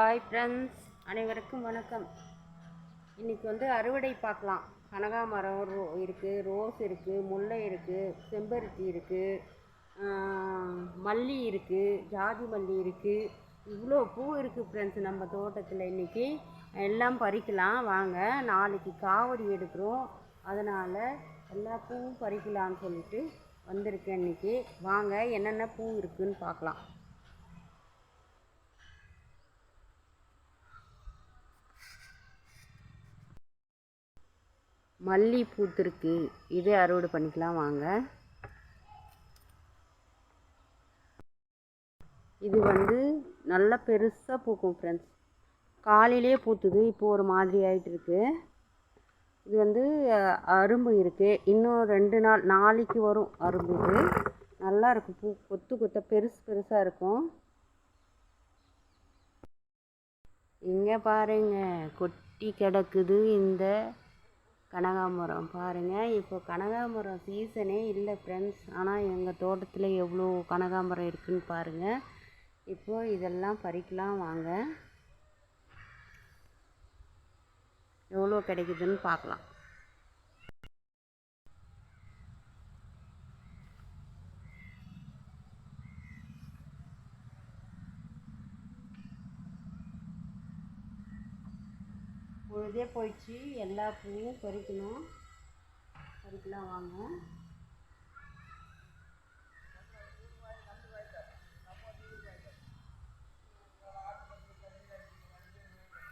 Hi friends அனைவருக்கும் வணக்கம். இன்றைக்கி வந்து அறுவடை பார்க்கலாம். கனகாமரம் ரோ இருக்குது ரோஸ் இருக்குது முல்லை இருக்குது செம்பருத்தி இருக்குது மல்லி இருக்குது ஜாதி மல்லி இருக்குது இவ்வளோ பூ இருக்குது ஃப்ரெண்ட்ஸ் நம்ம தோட்டத்தில் இன்றைக்கி எல்லாம் பறிக்கலாம். வாங்க நாளைக்கு காவடி எடுக்கிறோம். அதனால் எல்லா பூவும் பறிக்கலான்னு சொல்லிட்டு வந்திருக்கேன் இன்றைக்கி வாங்க என்னென்ன பூ இருக்குதுன்னு பார்க்கலாம். மல்லி பூத்திருக்கு இதே அறுவடை பண்ணிக்கலாம் வாங்க. இது வந்து நல்லா பெருசாக பூக்கும் ஃப்ரெண்ட்ஸ் காலையிலே பூத்துது இப்போ ஒரு மாதிரி ஆகிட்டு இருக்கு இது வந்து அரும்பு இருக்குது இன்னும் ரெண்டு நாள் நாளைக்கு வரும் அரும்பு இது. நல்லா இருக்கும் பூ கொத்து கொத்த பெருசு பெருசாக இருக்கும். இங்கே பாருங்க கொட்டி கிடக்குது இந்த கனகாமரம் பாருங்கள் இப்போ கனகாமரம் சீசனே இல்லை ஃப்ரெண்ட்ஸ் ஆனால் எங்கள் தோட்டத்தில் எவ்வளோ கனகாமரம் இருக்குன்னு பாருங்கள் இப்போது இதெல்லாம் பறிக்கலாம் வாங்க. எவ்வளோ கிடைக்குதுன்னு பார்க்கலாம் பொழுதே போயிடுச்சு. எல்லா பூவும் பறிக்கணும். பறிக்கலாம் வாங்க.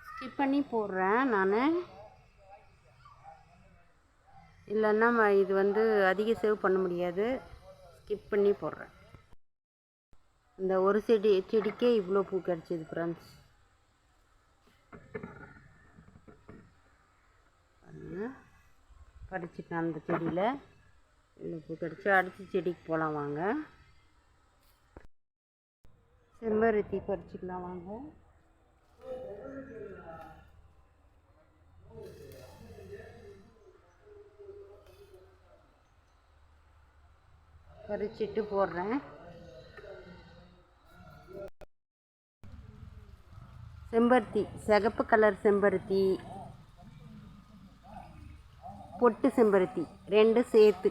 ஸ்கிப் பண்ணி போடுறேன் நான். இல்லைன்னா இது வந்து அதிக சேவ் பண்ண முடியாது. ஸ்கிப் பண்ணி போடுறேன். இந்த ஒரு செடி செடிக்கே இவ்வளோ பூ கிடச்சிது ஃப்ரெண்ட்ஸ் பறிச்சிட்டேன் அந்த செடியில் இவ்வளோ பூ கிடச்சி அடுத்த செடிக்கு போகலாம் வாங்க. செம்பருத்தி பறிச்சுக்கலாம் வாங்க. பறிச்சிட்டு போடுறேன். செம்பருத்தி சிகப்பு கலர் செம்பருத்தி. பொட்டு செம்பருத்தி ரெண்டு சேர்த்து.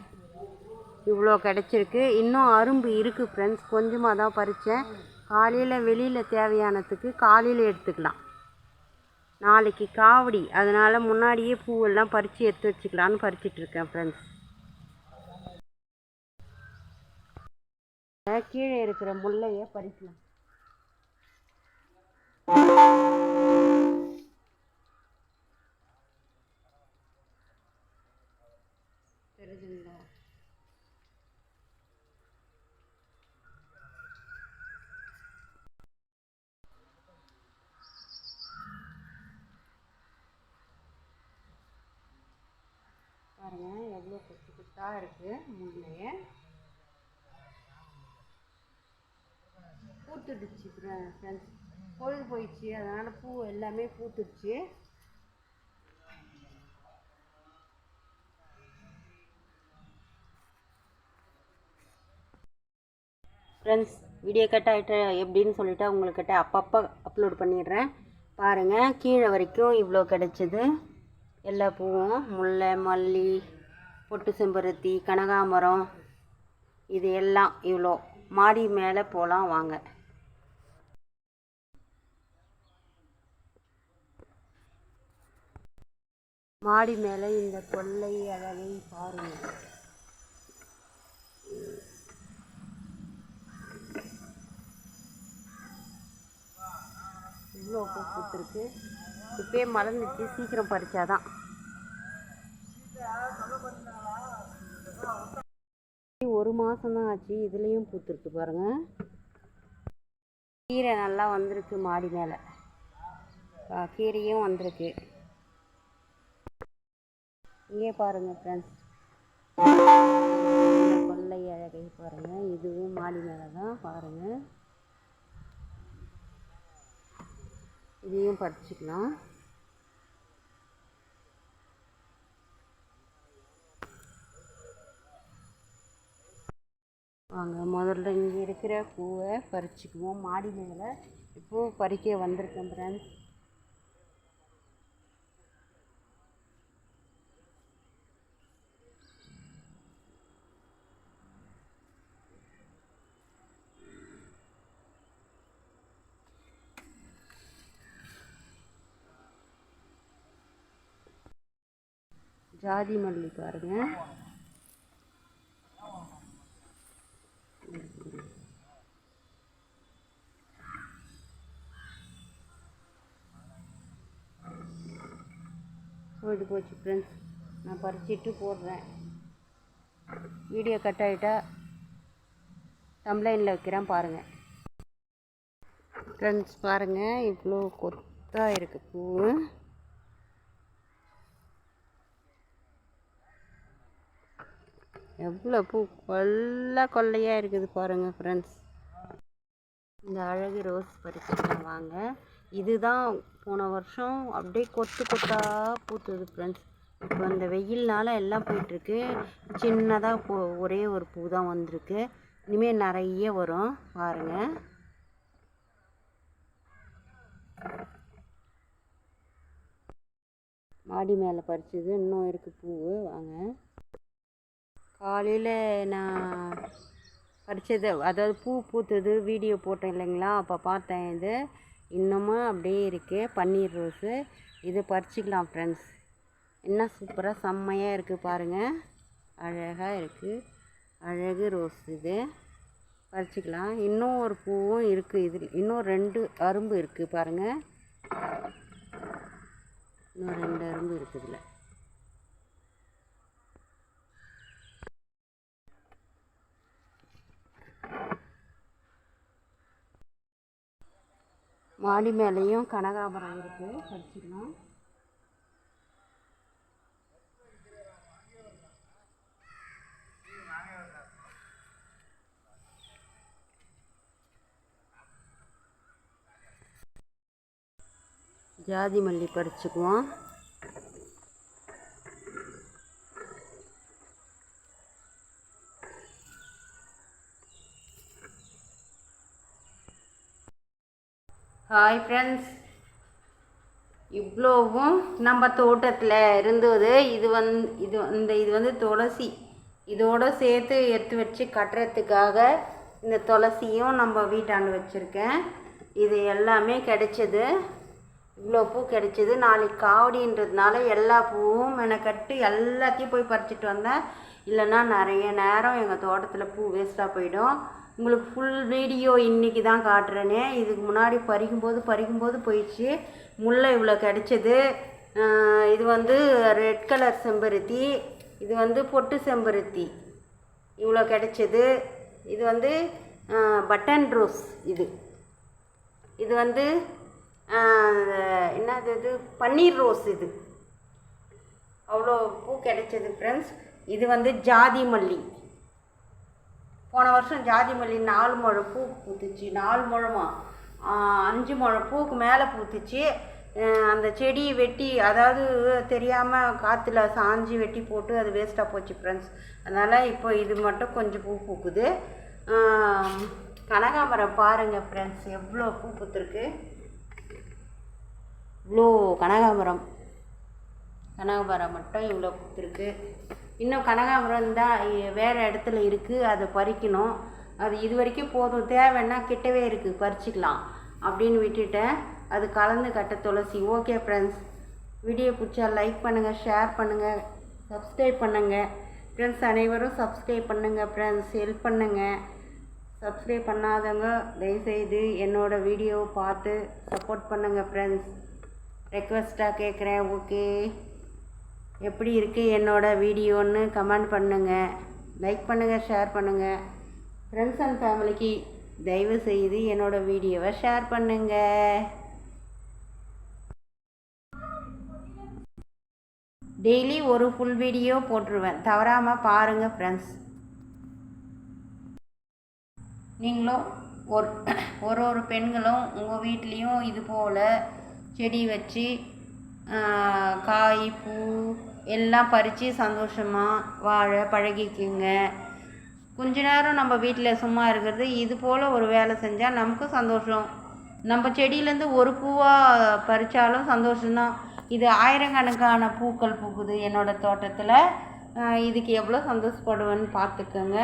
இவ்வளோ கிடச்சிருக்கு. இன்னும் அரும்பு இருக்குது ஃப்ரெண்ட்ஸ் கொஞ்சமாக தான் பறித்தேன் காலையில் வெளியில் தேவையானதுக்கு காலையில் எடுத்துக்கலாம். நாளைக்கு காவடி. அதனால் முன்னாடியே பூவெல்லாம் பறித்து எடுத்து வச்சுக்கலான்னு பறிச்சிட்டு இருக்கேன் ஃப்ரெண்ட்ஸ் கீழே இருக்கிற முல்லையை பறிக்கலாம். கொத்து கொத்தா இருக்கு முல்லையே பூத்துடுச்சு ஃப்ரெண்ட்ஸ் பொழுது போயிடுச்சு அதனால் பூ எல்லாமே பூத்துடுச்சு. ஃப்ரெண்ட்ஸ் வீடியோ கட் ஆகிட்டு எப்படின்னு சொல்லிட்டு உங்கள்கிட்ட அப்பப்போ அப்லோட் பண்ணிடுறேன். பாருங்கள் கீழே வரைக்கும் இவ்வளோ கிடச்சிது. எல்லா பூவும் முல்லை மல்லி பொட்டு செம்பருத்தி கனகாமரம் இது எல்லாம் இவ்வளோ மாடி மேலே போகலாம் வாங்க. மாடி மேலே இந்த கொள்ளை அழகை பாருங்கள் இவ்வளோ பூ பூத்துருக்கு. இப்பயே மலர்ந்துச்சு. சீக்கிரம் பறிச்சாதான். மாதம்தான் மாதம் தான் ஆச்சு. இதுலேயும் பூத்துருக்கு பாருங்க. கீரை நல்லா வந்திருக்கு மாடி மேலே. கீரையும் வந்திருக்கு. இங்கே பாருங்கள் ஃப்ரெண்ட்ஸ் கொள்ளை அழகை பாருங்கள் இதுவும் மாடி மேலே தான் பாருங்கள் இதையும் படிச்சுக்கலாம் வாங்க. முதல்ல இங்கே இருக்கிற பூவை பறிச்சுக்குவோம். மாடி மேலே இப்போ பறிக்க வந்திருக்கேன் ஃப்ரெண்ட்ஸ் ஜாதி மல்லி பாருங்க. போயிட்டு போச்சு ஃப்ரெண்ட்ஸ் நான் பறிச்சிட்டு போடுறேன். வீடியோ கட் ஆகிட்டா தம்ப்ளைனில் வைக்கிறேன் பாருங்கள் ஃப்ரெண்ட்ஸ் பாருங்கள் இவ்வளோ கொத்தாக இருக்குது பூ. எவ்வளோ பூ. கொல்ல கொள்ளையாக இருக்குது பாருங்கள் ஃப்ரெண்ட்ஸ் இந்த அழகு ரோஸ் பறிச்சுக்கலாம் வாங்க. இதுதான் போன வருஷம் அப்படியே கொத்து கொத்தாக பூத்துது ஃப்ரெண்ட்ஸ் இப்போ இந்த வெயில்னால எல்லாம் போயிட்டுருக்கு. சின்னதாக பூ ஒரே ஒரு பூ தான் வந்திருக்கு. இனிமேல் நிறைய வரும். பாருங்கள் மாடி மேலே பறிச்சது. இன்னும் இருக்குது பூ. வாங்க. காலையில் நான் பறிச்சது அதாவது பூ பூத்தது வீடியோ போட்டேன் இல்லைங்களா? அப்போ பார்த்தேன் இது. இன்னமும் அப்படியே இருக்குது பன்னீர் ரோஸு. இது பறிச்சிக்கலாம் ஃப்ரெண்ட்ஸ் என்ன சூப்பராக செம்மையாக இருக்குது பாருங்கள் அழகாக இருக்குது அழகு ரோஸ் இது. பறிச்சிக்கலாம். இன்னும் ஒரு பூவும் இருக்குது இதில். இன்னும் ரெண்டு அரும்பு இருக்குது பாருங்கள் இன்னும் ரெண்டு அரும்பு இருக்குது இதில். மாடி மேலேயும் கனகாபரம் இருக்குது பறிச்சுக்கலாம் ஜாதி மல்லி பறிச்சுக்குவோம் ஹாய் ஃப்ரெண்ட்ஸ் இவ்வளோவும் நம்ம தோட்டத்தில் இருந்தது. இது வந் இது இந்த இது வந்து துளசி. இதோடு சேர்த்து எடுத்து வச்சு கட்டுறதுக்காக இந்த துளசியும் நம்ம வீட்டாண்டு வச்சுருக்கேன். இது எல்லாமே கிடைச்சது. இவ்வளோ பூ கிடைச்சிது. நாளைக்கு காவடின்றதுனால எல்லா பூவும் மெனக்கட்டு எல்லாத்தையும் போய் பறிச்சிட்டு வந்தேன். இல்லைன்னா நிறைய நேரம் எங்கள் தோட்டத்தில் பூ வேஸ்ட்டாக போயிடும். உங்களுக்கு ஃபுல் வீடியோ இன்றைக்கி தான் காட்டுறேனே. இதுக்கு முன்னாடி பறிக்கும்போது பறிக்கும்போது போயிடுச்சு. முல்லை இவ்வளோ கிடச்சிது. இது வந்து ரெட் கலர் செம்பருத்தி. இது வந்து பொட்டு செம்பருத்தி. இவ்வளோ கிடச்சிது. இது வந்து பட்டன் ரோஸ் இது. இது வந்து என்னது இது? பன்னீர் ரோஸ் இது. அவ்வளோ பூ கிடைச்சது ஃப்ரெண்ட்ஸ் இது வந்து ஜாதி மல்லி. போன வருஷம் ஜாதி மல்லி நாலு முழம் பூ பூத்துச்சு நாலு முழமா? அஞ்சு முழம் பூக்கு மேலே பூத்துச்சு. அந்த செடியை வெட்டி அதாவது தெரியாமல் காற்றுல சாஞ்சி வெட்டி போட்டு அது வேஸ்ட்டாக போச்சு ஃப்ரெண்ட்ஸ் அதனால் இப்போ இது மட்டும் கொஞ்சம் பூ பூக்குது. கனகாமரம் பாருங்கள் ஃப்ரெண்ட்ஸ் எவ்வளோ பூ பூத்துருக்கு. இவ்வளோ கனகாமரம். கனகாமரம் மட்டும் இவ்வளோ பூத்துருக்கு. இன்னும் கனகாமரம் தான் வேறு இடத்துல இருக்குது அதை பறிக்கணும். அது இது வரைக்கும் போதும். தேவைன்னா கிட்டவே இருக்குது பறிச்சிக்கலாம் அப்படின்னு விட்டுட்டேன். அது கலந்து கட்ட துளசி. ஓகே ஃப்ரெண்ட்ஸ் வீடியோ பிடிச்சா லைக் பண்ணுங்கள் ஷேர் பண்ணுங்கள் சப்ஸ்கிரைப் பண்ணுங்கள் ஃப்ரெண்ட்ஸ் அனைவரும் சப்ஸ்கிரைப் பண்ணுங்கள் ஃப்ரெண்ட்ஸ் ஹெல்ப் பண்ணுங்கள் சப்ஸ்கிரைப் பண்ணாதவங்க தயவுசெய்து என்னோடய வீடியோவை பார்த்து சப்போர்ட் பண்ணுங்கள் ஃப்ரெண்ட்ஸ் ரெக்வஸ்ட்டாக கேட்குறேன் ஓகே எப்படி இருக்குது என்னோடய வீடியோன்னு கமெண்ட் பண்ணுங்கள் லைக் பண்ணுங்கள் ஷேர் பண்ணுங்கள் ஃப்ரெண்ட்ஸ் அண்ட் ஃபேமிலிக்கு தயவு செய்து என்னோடய வீடியோவை ஷேர் பண்ணுங்கள் டெய்லி ஒரு ஃபுல் வீடியோ போட்டுருவேன். தவறாமல் பாருங்கள் ஃப்ரெண்ட்ஸ் நீங்களும் ஒரு ஒரு ஒரு பெண்களும் உங்கள் வீட்லேயும் இது போல் செடி வச்சு காய் பூ எல்லாம் பறித்து சந்தோஷமாக வாழ பழகிக்குங்க. கொஞ்ச நேரம் நம்ம வீட்டில் சும்மா இருக்கிறது இது போல் ஒரு வேலை செஞ்சால் நமக்கும் சந்தோஷம். நம்ம செடியிலேருந்து ஒரு பூவாக பறித்தாலும் சந்தோஷம்தான். இது ஆயிரக்கணக்கான பூக்கள் பூக்குது என்னோடய தோட்டத்தில். இதுக்கு எவ்வளோ சந்தோஷப்படுவேன்னு பார்த்துக்கோங்க.